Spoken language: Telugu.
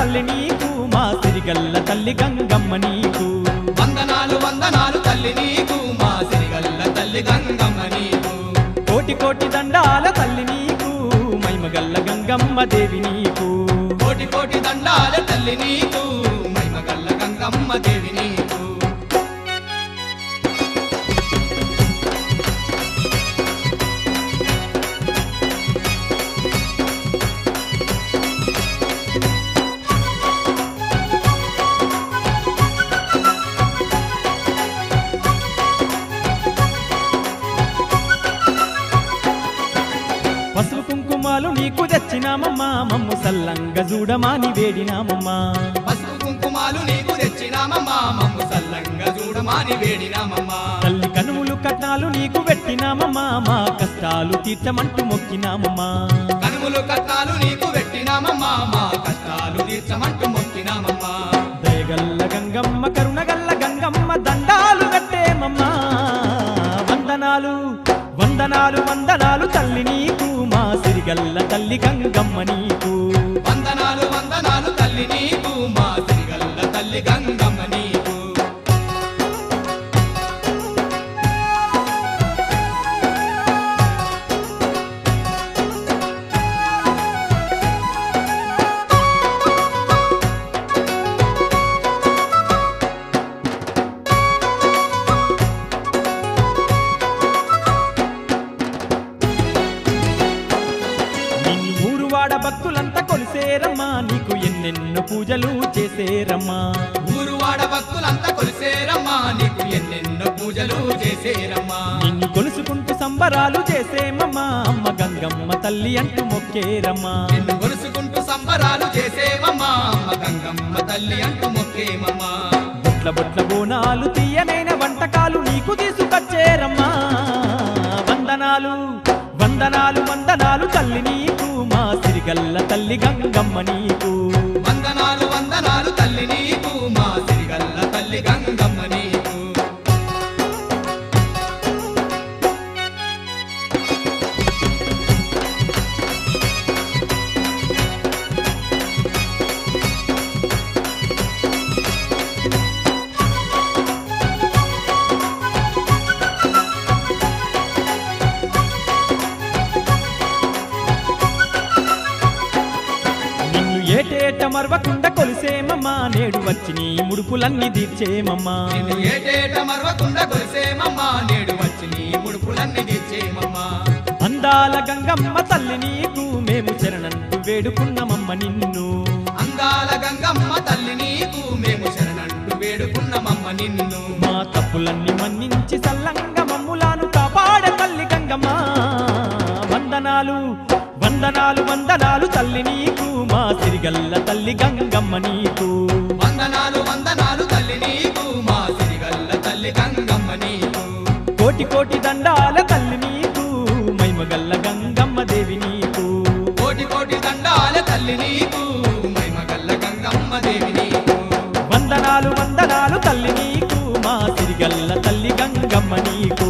తల్లి నీకు మా సిరిగల్ల తల్లి గంగమ్మ నీకు. వందనాలు వందనాలు తల్లి నీకు మా సిరిగల్ల తల్లి గంగమ్మ నీకు. కోటి కోటి దండాల తల్లి నీకు మైమగల్ల గంగమ్మ దేవి నీకు. కోటి కోటి దండాల తల్లి నీకు మైమగల్ల గంగమ్మ దేవి నీకు. పసుపు కుంకుమాలు నీకు తెచ్చినామమ్మా. మమ్ము సల్లంగా చూడమాని వేడినామమ్మా. పసుపు కుంకుమాలు నీకు తెచ్చినామమ్మా. మమ్ము సల్లంగా చూడమాని వేడినామమ్మా. తల్లి కనుములు కట్నాలు నీకు పెట్టినామమ్మా. మా కష్టాలు తీర్చమంటూ మొక్కినామమ్మా. కనుములు కట్టాలు నీకు పెట్టినామమ్మా. మా కష్టాలు తీర్చమంటూ మొక్కినామమ్మా. దయగల్ల గంగమ్మ కరుణగల్ల గంగమ్మ దండాలు కట్టేమమ్మా. వందనాలు వందనాలు నీకు మా తల్లి గంగమ్మని ఊరువాడ భక్తులంతా కొలిసేరమ్మా నీకు ఎన్నెన్నో పూజలు చేసేరమ్మా. ఊరువాడ భక్తులంతా కొలిసేరమ్మా నీకు ఎన్నెన్నో పూజలు చేసేరమ్మా. నిన్ను కొలుసుకుంటూ సంబరాలు చేసేమమ్మా అమ్మ గంగమ్మ తల్లి అంటూ మొక్కేరమ్మా. నిన్ను కొలుసుకుంటూ సంబరాలు చేసేమమ్మా అమ్మ గంగమ్మ తల్లి అంటూ మొక్కేమమ్మా. బొట్ల బొట్ల బోనాలు తీయనైన వంటకాలు నీకు తీసుకొచ్చేరమ్మా. వందనాలు వందనాలు వందనాలు తల్లి నీకు. గల్ల తల్లి గంగమ్మ నీకు. వందనాలు వందనాలు తల్లి నీకు మా ఏటేట మరవకుండా కొలిసేమమ్మా నేడు వచ్చి నీ ముడుపులన్నీ తీర్చేమమ్మా. ఏటేట మరవకుండా కొలిసేమమ్మా నేడు వచ్చి నీ ముడుపులన్నీ తీర్చేమమ్మా. అందాల గంగమ్మ తల్లి నీకు మేము శరణంటూ వేడుకున్నామమ్మ నిన్ను. అందాల గంగమ్మ తల్లి నీకు మేము శరణంటూ వేడుకున్నమమ్మ నిన్ను. మా తప్పులన్నీ మన్నించి సల్లంగా మమ్ములాను కాపాడ తల్లి గంగమ్మ. వందనాలు వందనాలు వందనాలు తల్లి నీకు. సిరిగల్ల తల్లి గంగమ్మ నీకు. వందనాలు వందనాలు తల్లి నీకు. మా సిరిగల్ల తల్లి గంగమ్మ నీకు. కోటి కోటి దండాల తల్లి నీకు. మైమగల్ల గంగమ్మ దేవి నీకు. కోటి కోటి దండాల తల్లి నీకు. మైమగల్ల గంగమ్మ దేవి నీకు. వందనాలు వందనాలు తల్లి నీకు. మా సిరిగల్ల తల్లి గంగమ్మ నీకు.